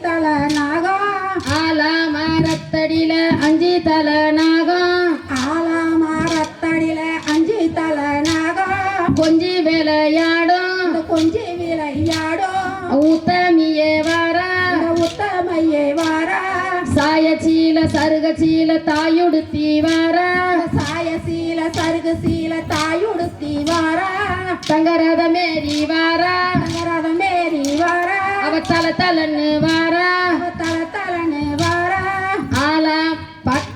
தல நாகம் ஆலா மரத்தடியில அஞ்சு தலை நாகம் ஆலாமரத்தடியில அஞ்சு தல நாகம் கொஞ்சி விளையாடும். கொஞ்சி விளையாடும். உத்தமியே வர. உத்தமையே வார. சாயச்சீல சருகச்சீல தாயுடுத்தி வர. சாய சீல சருகு சீல தாயுடுத்தி வார. தங்கரத மேரி வர. தங்கரத மேரி வார. அவ தல தலன்னு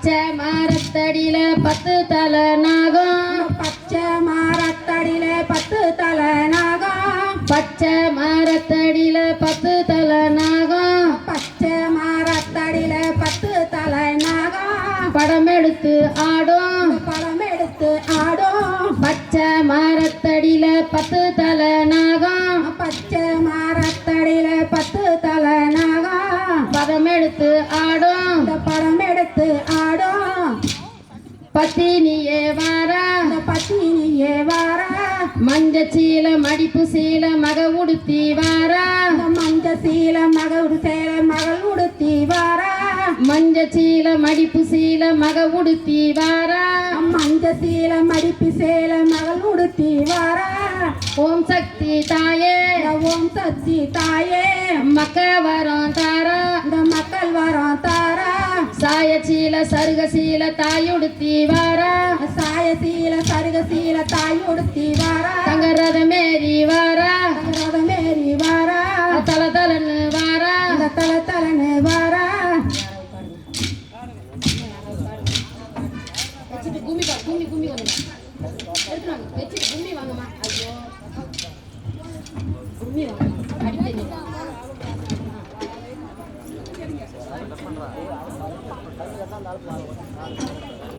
பச்சை மரத்தடியில பத்து தலை நாகம். பச்சை மரத்தடியில பத்து தல நாகம். பச்சை மரத்தடியில பத்து தலை நாகம். பச்சை மரத்தடியில பத்து தல நாகம். படம் எடுத்து ஆடும். பழம் எடுத்து ஆடும். பச்சை மரத்தடியில பத்து தலை நாகம். பச்சை மரத்தடியில பத்து தல நாகம். பதம் எடுத்து ஆடும். ஆடும் பத்தினியே வர. பத்தினியே வார. மஞ்ச சீல மடிப்பு சீல மக உடுத்தி வர. மஞ்ச சீல மகள் சேல மகள் உடுத்தி வார. மஞ்ச சீல மடிப்பு சீல மக உடுத்தி வர. மஞ்ச சீல மடிப்பு சேல மகள் உடுத்தி வார. ஓம் சக்தி தாயே. ஓம் சக்தி தாயே. மக்க வரம் தாரா சாயச்சீல சருகசீல தாயுடுத்தி வாரா. சாய சீல சருக சீல தாய் உடுத்தி வாரா. தங்கரத மேரி வாரா. தங்கரத மேரி வாரா. தல தலன்னு வாரா. தல தலன்னு வாரா. கும்மி பா கும்மி கும்மி வந்து எடுத்துனாங்க வச்சுட்டு கும்மி வாங்கம்மா. ஐயோ. கும்மி வாங்க. அடிக்கடி. தண்ணி எல்லாம் நல்லா